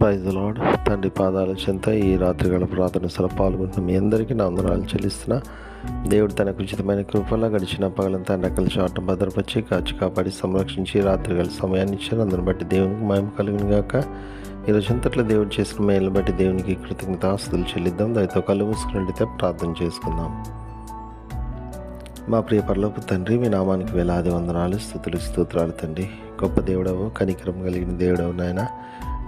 Praise lord తండ్రి పాదాల చెంత ఈ రాత్రిగల ప్రార్థన సల పాల్గొన్న మీ అందరికీ నా వందనాలు చెల్లిస్తున్నా. దేవుడు తనకు ఉచితమైన కృపలా గడిచిన పగలంతా రెక్కల చాటం భద్రపరిచి కాచి కాపాడి సంరక్షించి రాత్రిగల సమయాన్ని ఇచ్చారు. అందుని బట్టి దేవునికి మాయం కలిగిన గాక. ఈ దేవుడు చేసిన మేలు బట్టి దేవునికి కృతజ్ఞతాస్తులు చెల్లిద్దాం. దయతో కళ్ళు మూసుకున్నట్టయితే ప్రార్థన చేసుకుందాం. మా ప్రియ పరలోపు తండ్రి మీ నామానికి వేలాది వందనాలు స్థుతులు స్తోత్రాలు తండ్రి. గొప్ప దేవుడవు కనికరం కలిగిన దేవుడవు నాయన.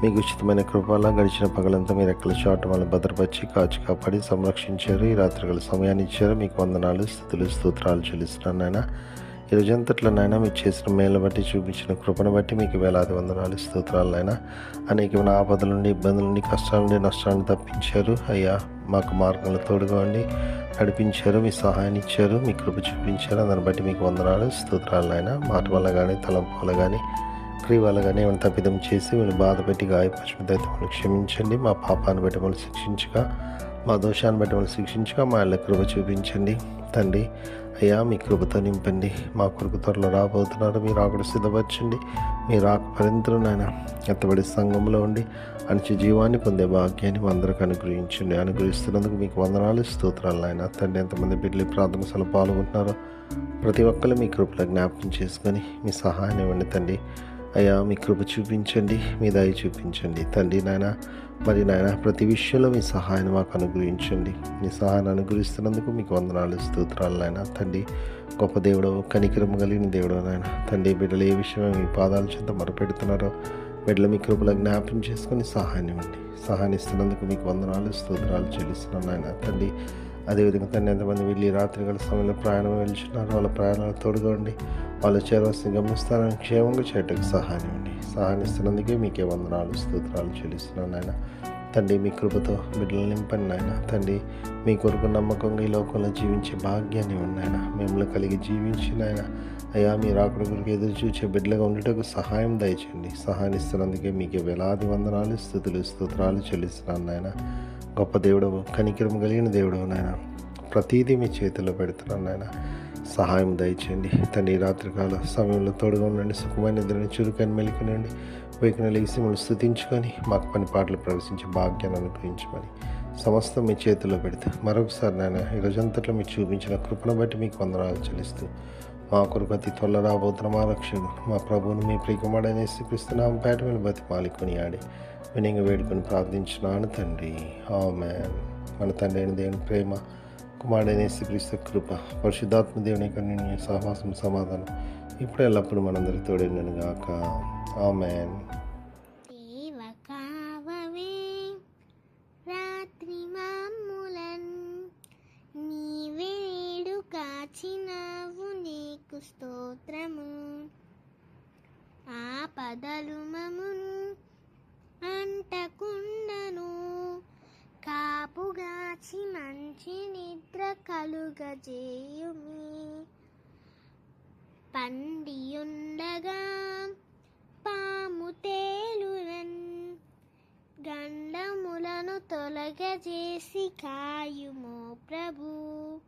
మీకు ఉచితమైన కృపలా గడిచిన పగలంతా మీరు ఎక్కడ చాటు వల్ల భద్రపరిచి కాచి కాపాడి సంరక్షించారు. ఈ రాత్రిగల సమయాన్ని ఇచ్చారు. మీకు వందనాలు స్థుతులు స్తోత్రాలు చెల్లిస్తున్నాను నాయన. ఈ రోజంతట్లో నాయన మీరు చేసిన మేలు బట్టి చూపించిన కృపను బట్టి మీకు వేలాది వందనాలు స్తోత్రాలు నాయన. అనేకమైన ఆపదల నుండి ఇబ్బందుల నుండి కష్టాల నుండి నష్టాలను తప్పించారు. అయ్యా మాకు మార్గంలో తోడుగా ఉండి నడిపించారు. మీ సహాయాన్ని ఇచ్చారు. మీ కృప చూపించారు. దాన్ని బట్టి మీకు వందనాలు స్తోత్రాలు నాయన. మాట వల్ల కానీ తలంపు వల్ల కానీ క్రియ వల్ల కానీ తప్పిదం చేసి మీరు బాధ పెట్టి గాయపరిచినట్టు మమ్మల్ని క్షమించండి. మా పాపాన్ని బట్టి వాళ్ళు శిక్షించగా మా దోషాన్ని బట్టి వాళ్ళు శిక్షించగా మా ఇళ్ళ కృప చూపించండి. తండ్రి అయ్యా మీ కృపతో నింపండి. మా కొడుకు త్వరలో రాబోతున్నారు మీరు ఆకుడు సిద్ధపరచండి. మీరు ఆకు పరింతరం నాయన ఎత్తబడి సంఘంలో ఉండి అనిచి జీవాన్ని పొందే భాగ్యాన్ని అందరికి అనుగ్రహించండి. అనుగ్రహిస్తున్నందుకు మీకు వందనాలు స్తోత్రాలు నాయన. తండ్రి ఎంతమంది బిడ్డలు ప్రార్థన సలు పాల్గొంటున్నారో ప్రతి ఒక్కరు మీ కృపలో జ్ఞాపకం చేసుకొని మీ సహాయాన్ని ఇవ్వండి తండ్రి. అయ్యా మీ కృప చూపించండి మీ దయ చూపించండి. తండ్రి నాయన మరి నాయన ప్రతి విషయంలో మీ సహాయాన్ని మాకు అనుగ్రహించండి. మీ సహాయాన్ని అనుగ్రహిస్తున్నందుకు మీకు వందనాలు స్తోత్రాలు నాయన. తండ్రి గొప్ప దేవుడు కనికరం కలిగిన దేవుడు నాయన. తండ్రి బిడ్డలు ఏ విషయమే మీ పాదాల చెంత మొరపెడుతున్నారో బిడ్డలు మీ కృపలో జ్ఞాపం చేసుకొని సహాయం ఇవ్వండి. సహాయం ఇస్తున్నందుకు మీకు వందనాలు స్తోత్రాలు చెల్లిస్తున్నాను నాయన. తండ్రి అదేవిధంగా తను ఎంతమంది వెళ్ళి రాత్రి గల సమయంలో ప్రయాణం వెళ్తున్నారు. వాళ్ళ ప్రయాణాలు తోడుగోండి వాళ్ళు చేరవలసిన గమనిస్తారని క్షేమంగా చేయటకు సహాయం ఇవ్వండి సహాయం ఇస్తున్నందుకే మీకే వందనాలు స్తోత్రాలు చెల్లిస్తున్నాను నాయన. తండ్రి మీ కృపతో బిడ్డలు నింపండి నాయన. తండ్రి మీ కొరకు నమ్మకంగా ఈ లోకంలో జీవించే భాగ్యాన్ని ఉన్నాయన మిమ్మల్ని కలిగి జీవించి నాయన. అయ్యా మీ రాకుడు కొరకు ఎదురు చూచే బిడ్డలుగా ఉండేటకు సహాయం దయచేయండి. సహాయం ఇస్తున్నందుకే మీకు వేలాది వందనాలు స్థుతులు స్తోత్రాలు చెల్లిస్తున్నాను నాయన. గొప్ప దేవుడు కనికిరం కలిగిన దేవుడు నాయన. ప్రతీదీ మీ చేతిలో పెడుతున్నాను నాయన. సహాయం దయచేయండి. తండ్రి రాత్రికాల సమయంలో తోడుగా ఉండండి సుఖమైన నిద్రని చురుకని మెలికనండి వేకున లేసి మిమ్మల్ని స్థుతించుకొని మాకు పని పాటలు ప్రవేశించే భాగ్యాన్ని అనుగ్రహించమని సమస్తం మీ చేతిలో పెడితే. మరొకసారి నాయన ఈరోజంతట్లో రోజంతట్లో మీరు చూపించిన కృపను బట్టి మీకు వందనాలు చెల్లిస్తూ మా కొరకు అతి త్వరలో రాబోతున్న మా రక్షకుడు మా ప్రభువును మీ ప్రియకుమాడైన శ్రీకృష్ణనామ పేట మీద బతి మాలికొని ఆడి వినింగ వేడుకొని ప్రార్థించినాను తండ్రి. ఆమె మన తండ్రి అయిన దేవుని ప్రేమ కుమారుడైన శ్రీకృష్ణ కృప పరిశుద్ధాత్మ దేవుని యొక్క నిన్ను సహవాసం సమాధానం ఇప్పుడు ఎల్లప్పుడూ మనందరికి తోడైనను గాక. ఆమెన్. రాత్రి నీవేడు కాచినావు నీకు కలుగజేయుమి. పండియుండగా పాము తేలురన్ గండములను తొలగజేసి కాయుమో ప్రభు.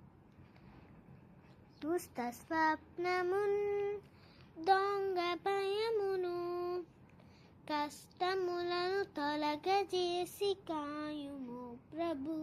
దుష్ట స్వప్నమున్ దొంగ భయమును కష్టములను తొలగజేసి కాయుమో ప్రభు.